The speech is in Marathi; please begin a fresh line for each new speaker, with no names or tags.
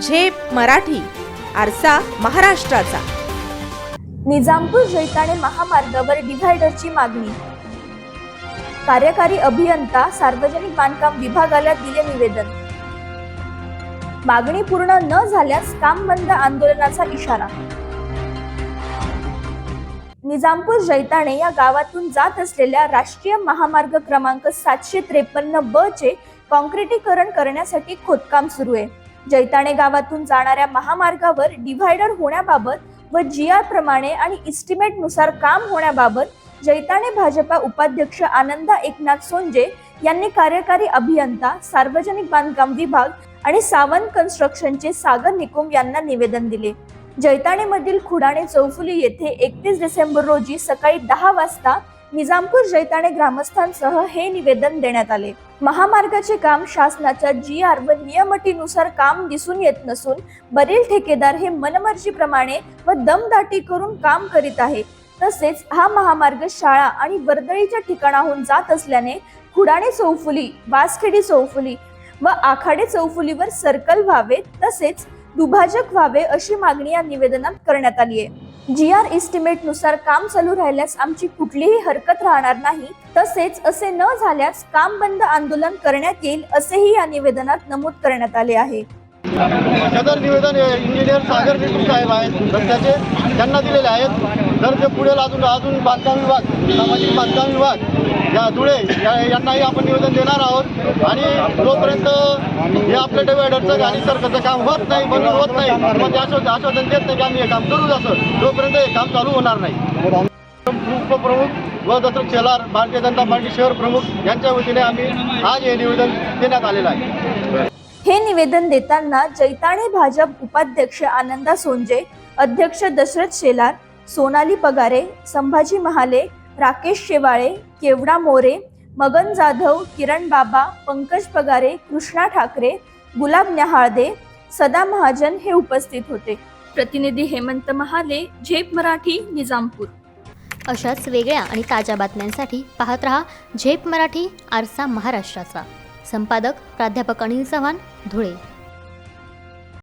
झेप मराठी आरसा महाराष्ट्राचा.
निजामपूर जैताणे महामार्गावर डिव्हायडरची मागणी. कार्यकारी अभियंता सार्वजनिक बांधकाम विभागाला दिले निवेदन. मागणी पूर्ण न झाल्यास काम बंद आंदोलनाचा इशारा. निजामपूर जैताणे या गावातून जात असलेल्या राष्ट्रीय महामार्ग क्रमांक सातशे त्रेपन्न ब चे कॉन्क्रिटीकरण करण्यासाठी खोदकाम सुरू आहे. जैताणे गावातून जाणाऱ्या महामार्गावर डिव्हायडर होण्याबाबत व जी आर प्रमाणे आणि इस्टिमेटनुसार काम होण्याबाबत जैताणे भाजपा उपाध्यक्ष आनंदा एकनाथ सोंजे यांनी कार्यकारी अभियंता सार्वजनिक बांधकाम विभाग आणि सावंत कन्स्ट्रक्शनचे सागर निकुम यांना निवेदन दिले. जैताणेमधील खुडाणे चौफुली येथे एकतीस डिसेंबर रोजी सकाळी दहा वाजता निजामपूर जैताणे ग्रामस्थांसह हे निवेदन देण्यात आले. महामार्गाचे काम शासनाच्या जी आर व नियमटीनुसार काम दिसून येत नसून बरील ठेकेदार हे मनमर्जीप्रमाणे व दमदाटी करून काम करीत आहे. तसेच हा महामार्ग शाळा आणि वर्दळीच्या ठिकाणाहून जात असल्याने खुडाणे चौफुली वासखेडी चौफुली व आखाडे चौफुलीवर सर्कल व्हावे तसेच दुभाजक व्हावे अशी मागणी या निवेदनात करण्यात आली आहे. जी आर इस्टिमेटनुसार काम चालू राहिल्यास आमची कुठलीही हरकत राहणार नाही. तसेच असे न झाल्यास काम बंद आंदोलन करण्यात येईल असेही या निवेदनात नमूद करण्यात आले आहे.
सदर निवेदन इंजिनियर सागर निकुम साहेब आहेत. रस्त्याचे त्यांना दिलेले आहेत. जर ते पुढे अजून अजून बांधकाम विभाग सामाजिक बांधकाम विभाग धुळे या यांनाही आपण निवेदन देणार आहोत. आणि जोपर्यंत हे आपल्या डिवायडरचं गाडी सरकारचं काम होत नाही बंद होत नाही मग आश्वासन आश्वासन देत नाही की आम्ही हे काम करू असं तोपर्यंत हे काम चालू होणार नाही. उपप्रमुख व दत्तक शेलार भारतीय जनता पार्टी शहर प्रमुख यांच्या वतीने आम्ही आज हे निवेदन देण्यात आलेलं आहे.
हे निवेदन देताना जैताणे भाजप उपाध्यक्ष आनंदा सोंजे अध्यक्ष दशरथ शेलार सोनाली पगारे संभाजी महाले राकेश शेवाळे केवडा मोरे मगन जाधव किरण बाबा पंकज पगारे कृष्णा ठाकरे गुलाब न्याहाळदे सदा महाजन हे उपस्थित होते. प्रतिनिधी हेमंत महाले झेप मराठी निजामपूर.
अशाच वेगळ्या आणि ताज्या बातम्यांसाठी पाहत रहा झेप मराठी आरसा महाराष्ट्राचा. संपादक प्राध्यापक अनिल चव्हाण धुळे.